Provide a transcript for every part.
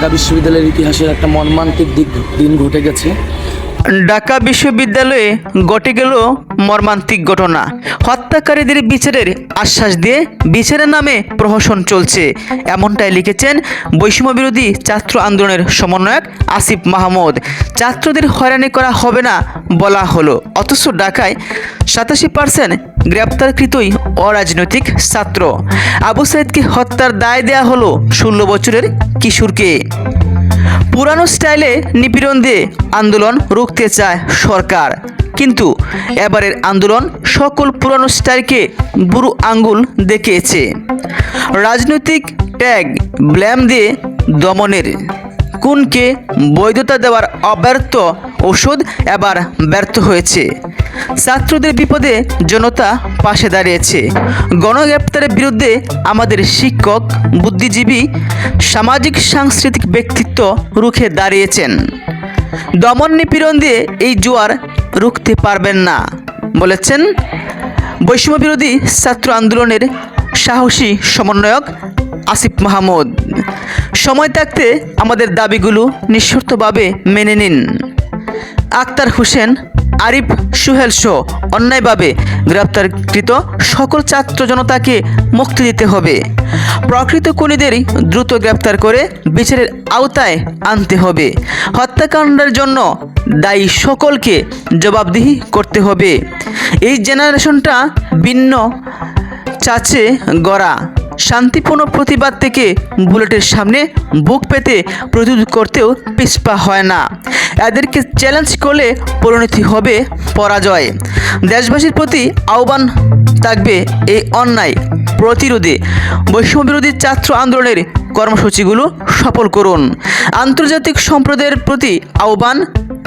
ঢাকা বিশ্ববিদ্যালয়ের ইতিহাসের একটা মর্মান্তিক দিক দিন ঘটে গেছে। ঢাকা বিশ্ববিদ্যালয়ে ঘটে গেল মর্মান্তিক ঘটনা। হত্যাকারীদের বিচারের আশ্বাস দিয়ে বিচারের নামে প্রহসন চলছে। এমনটাই লিখেছেন বৈষম্য বিরোধী ছাত্র আন্দোলনের সমন্বয়ক আসিফ মাহমুদ। ছাত্রদের হয়রানি করা হবে না বলা হলো। অথচ ঢাকায় সাতাশি পার্সেন্ট গ্রেপ্তারকৃতই অরাজনৈতিক ছাত্র। আবু সাইদকে হত্যার দায় দেয়া হলো ষোলো বছরের কিশোরকে। পুরানো স্টাইলে নিপীড়ন দিয়ে আন্দোলন রুখতে চায় সরকার। কিন্তু এবারের আন্দোলন সকল পুরানো স্টাইলকে বুড়ো আঙ্গুল দেখিয়েছে। রাজনৈতিক ট্যাগ, ব্ল্যাম দিয়ে দমনের। কোনকে বৈধতা দেওয়ার অব্যর্থ ওষুধ এবার ব্যর্থ হয়েছে। ছাত্রদের বিপদে জনতা পাশে দাঁড়িয়েছে। গণগ্রেপ্তারের বিরুদ্ধে আমাদের শিক্ষক, বুদ্ধিজীবী, সামাজিক সাংস্কৃতিক ব্যক্তিত্ব রুখে দাঁড়িয়েছেন। দমন নিপীড়ন দিয়ে এই জোয়ার রুখতে পারবেন না, বলেছেন বৈষম্য বিরোধী ছাত্র আন্দোলনের সাহসী সমন্বয়ক আসিফ মাহমুদ। সময় থাকতে আমাদের দাবিগুলো নিঃশর্তভাবে মেনে নিন। আক্তার হোসেন আরিফ সুহেল শো অন্যায়ভাবে গ্রেপ্তারকৃত সকল ছাত্র জনতাকে মুক্তি দিতে হবে। প্রকৃত খুনিদের দ্রুত গ্রেপ্তার করে বিচারের আওতায় আনতে হবে। হত্যাকাণ্ডের জন্য দায়ী সকলকে জবাবদিহি করতে হবে। এই জেনারেশনটা ভিন্ন চাচে গড়া। শান্তিপূর্ণ প্রতিবাদ থেকে বুলেটের সামনে বুক পেতে প্রতিরোধ করতেও পিছপা হয় না। এদেরকে চ্যালেঞ্জ করলে পরিণতি হবে পরাজয়। দেশবাসীর প্রতি আহ্বান থাকবে এই অন্যায় প্রতিরোধে। বৈষম্য বিরোধী ছাত্র আন্দোলনের কর্মসূচিগুলো সফল করুন। আন্তর্জাতিক সম্প্রদায়ের প্রতি আহ্বান,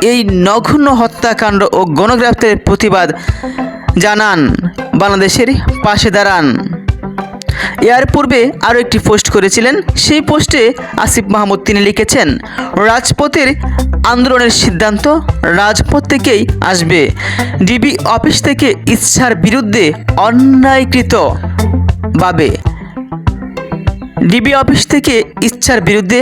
এই নগণ্য হত্যাকাণ্ড ও গণগ্রেপ্তারের প্রতিবাদ জানান। বাংলাদেশের পাশে দাঁড়ান। এর পূর্বে আরও একটি পোস্ট করেছিলেন, সেই পোস্টে আসিফ মাহমুদ তিনি লিখেছেন, রাজপথের আন্দোলনের সিদ্ধান্ত রাজপথ থেকেই আসবে। ডিবি অফিস থেকে ইচ্ছার বিরুদ্ধে অন্যায়কৃত ভাবে। ডিবি অফিস থেকে ইচ্ছার বিরুদ্ধে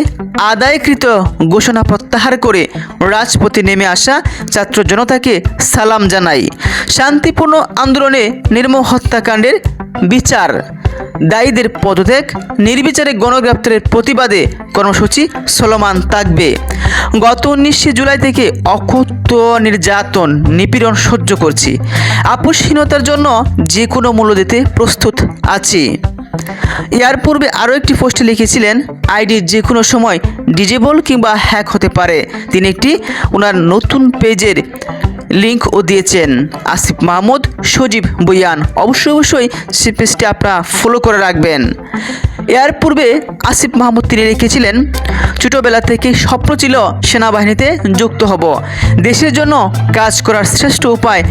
আদায়কৃত ঘোষণা প্রত্যাহার করে রাজপথে নেমে আসা ছাত্র জনতাকে সালাম জানাই। শান্তিপূর্ণ আন্দোলনে নির্ম হত্যাকাণ্ডের বিচার। দায়ীদের পদত্যাগ, নির্বিচারে গণগ্রেপ্তারের প্রতিবাদে কর্মসূচি চলমান থাকবে। গত উনিশে জুলাই থেকে অকথ্য নির্যাতন, নিপীড়ন সহ্য করছি। আপোষহীনতার জন্য যে কোনো মূল্য দিতে প্রস্তুত আছি। এর পূর্বে আরও একটি পোস্টে লিখেছিলেন, আইডি যে কোনো সময় ডিজেবল কিংবা হ্যাক হতে পারে। তিনি একটি ওনার নতুন পেজের লিঙ্কও দিয়েছেন। আসিফ মাহমুদ, সজীব বইয়ান অবশ্যই অবশ্যই সে পেজটি আপনারা ফলো করে রাখবেন। এর পূর্বে আসিফ মাহমুদ তিনি লিখেছিলেন, ছোটোবেলা থেকে স্বপ্ন ছিল সেনাবাহিনীতে যুক্ত হব। দেশের জন্য কাজ করার শ্রেষ্ঠ উপায়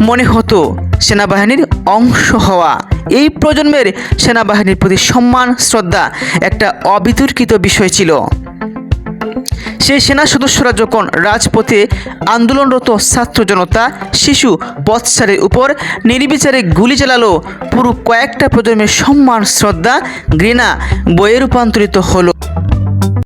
মনে হতো, সেনাবাহিনীর অংশ হওয়া। এই প্রজন্মের সেনাবাহিনীর প্রতি সম্মান, শ্রদ্ধা একটা অবিতর্কিত বিষয় ছিল। সেই সেনা সদস্যরা যখন রাজপথে আন্দোলনরত ছাত্র জনতা, শিশু, বৎসারের উপর নির্বিচারে গুলি চালালো, পুরো কয়েকটা প্রজন্মের সম্মান, শ্রদ্ধা, ঘৃণা বইয়ে রূপান্তরিত হলো।